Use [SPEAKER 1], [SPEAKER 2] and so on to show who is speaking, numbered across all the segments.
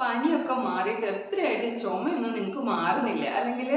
[SPEAKER 1] പനിയൊക്കെ മാറിയിട്ട് എത്രയായിട്ട് ചുമയൊന്നും നിങ്ങൾക്ക് മാറുന്നില്ല? അല്ലെങ്കിൽ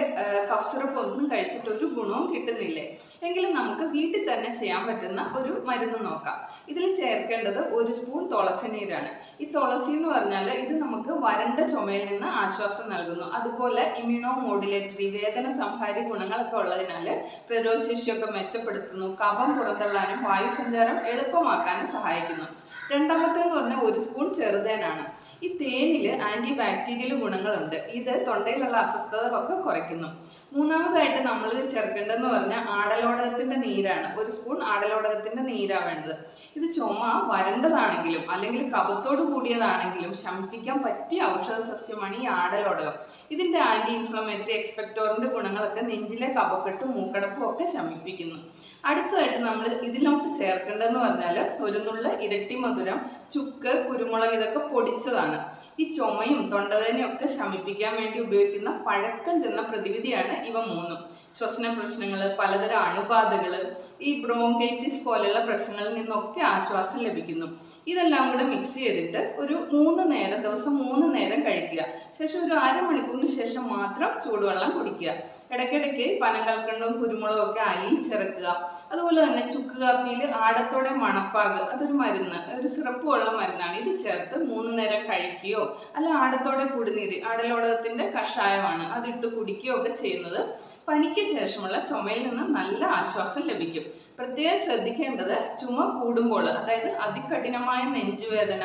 [SPEAKER 1] കഫ് സിറപ്പ് ഒന്നും കഴിച്ചിട്ട് ഒരു ഗുണവും കിട്ടുന്നില്ലേ? എങ്കിലും നമുക്ക് വീട്ടിൽ തന്നെ ചെയ്യാൻ പറ്റുന്ന ഒരു മരുന്ന് നോക്കാം. ഇതിൽ ചേർക്കേണ്ടത് ഒരു സ്പൂൺ തുളസി നീരാണ് ഈ തുളസി എന്ന് പറഞ്ഞാൽ ഇത് നമുക്ക് വരണ്ട ചുമയിൽ നിന്ന് ആശ്വാസം നൽകുന്നു. അതുപോലെ ഇമ്യൂണോ മോഡുലേറ്ററി വേദന സംഹാരി ഗുണങ്ങളൊക്കെ ഉള്ളതിനാൽ പ്രതിരോധശേഷിയൊക്കെ മെച്ചപ്പെടുത്തുന്നു. കഫം പുറന്തള്ളാനും വായുസഞ്ചാരം എളുപ്പമാക്കാനും സഹായിക്കുന്നു. രണ്ടാമത്തേന്ന് പറഞ്ഞാൽ ഒരു സ്പൂൺ ചെറുതേനാണ്. ഈ തേനിൽ ആന്റി ബാക്ടീരിയൽ ഗുണങ്ങളുണ്ട്. ഇത് തൊണ്ടയിലുള്ള അസ്വസ്ഥതകളൊക്കെ കുറയ്ക്കുന്നു. മൂന്നാമതായിട്ട് നമ്മൾ ചേർക്കേണ്ടതെന്ന് പറഞ്ഞാൽ ആടലോടകത്തിന്റെ നീരാണ്. ഒരു സ്പൂൺ ആടലോടകത്തിന്റെ നീരാണ് വേണ്ടത്. ഇത് ചുമ വരണ്ടതാണെങ്കിലും അല്ലെങ്കിൽ കപത്തോട് കൂടിയതാണെങ്കിലും ശമിപ്പിക്കാൻ പറ്റിയ ഔഷധ സസ്യമാണ് ഈ ആടലോടകം. ഇതിന്റെ ആന്റി ഇൻഫ്ലമേറ്ററി എക്സ്പെക്ടോറിന്റെ ഗുണങ്ങളൊക്കെ നെഞ്ചിലെ കപക്കെട്ടും മൂക്കടപ്പും ഒക്കെ ശമിപ്പിക്കുന്നു. അടുത്തതായിട്ട് നമ്മൾ ഇതിലോട്ട് ചേർക്കേണ്ടതെന്ന് പറഞ്ഞാൽ ഒരു നുള്ള ഇരട്ടി മധുരം ചുക്ക് കുരുമുളക് ഇതൊക്കെ പൊടിച്ചതാണ്. ഈ ചുമയും തൊണ്ടവേദനയും ഒക്കെ ശമിപ്പിക്കാൻ വേണ്ടി ഉപയോഗിക്കുന്ന പഴക്കം ചെന്ന പ്രതിവിധിയാണ് ഇവ മൂന്നും. ശ്വസന പ്രശ്നങ്ങൾ പലതരം അണുബാധകൾ ഈ ബ്രോങ്കൈറ്റിസ് പോലെയുള്ള പ്രശ്നങ്ങളിൽ നിന്നൊക്കെ ആശ്വാസം ലഭിക്കുന്നു. ഇതെല്ലാം കൂടെ മിക്സ് ചെയ്തിട്ട് ഒരു മൂന്ന് നേരം ദിവസം മൂന്ന് നേരം കഴിക്കുക. ശേഷം ഒരു അരമണിക്കൂറിന് ശേഷം മാത്രം ചൂടുവെള്ളം കുടിക്കുക. ഇടയ്ക്കിടയ്ക്ക് പനകൽക്കണ്ടവും കുരുമുളകും ഒക്കെ അലിയിച്ചിറക്കുക. അതുപോലെ തന്നെ ചുക്ക് കാപ്പിയിൽ ആടത്തോടെ മണപ്പാക് അതൊരു മരുന്ന് ഒരു സിറപ്പ് മരുന്നാണ്. ഇത് ചേർത്ത് മൂന്ന് നേരം കഴിക്കുകയോ അല്ല ആടത്തോടെ കുടിനീര് ആടലോടകത്തിന്റെ കഷായമാണ് അതിട്ട് കുടിക്കുകയോ ഒക്കെ ചെയ്യുന്നത്. പനിക്ക് ശേഷമുള്ള ചുമയിൽ നിന്ന് നല്ല ആശ്വാസം ലഭിക്കും. പ്രത്യേകം ശ്രദ്ധിക്കേണ്ടത് ചുമ കൂടുമ്പോൾ അതായത് അതികഠിനമായ നെഞ്ചുവേദന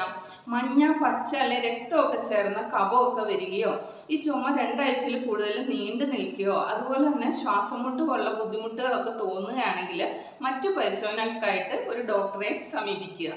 [SPEAKER 1] മഞ്ഞ പച്ച അല്ലെ രക്തമൊക്കെ ചേർന്ന കഫമൊക്കെ വരികയോ ഈ ചുമ രണ്ടാഴ്ചയിൽ കൂടുതൽ നീണ്ടു നിൽക്കുകയോ അതുപോലെ തന്നെ ശ്വാസം മുട്ട് പോലുള്ള ബുദ്ധിമുട്ടുകളൊക്കെ തോന്നുകയാണെങ്കിൽ മറ്റു പരിശോധനകൾക്കായിട്ട് ഒരു ഡോക്ടറെ സമീപിക്കുക.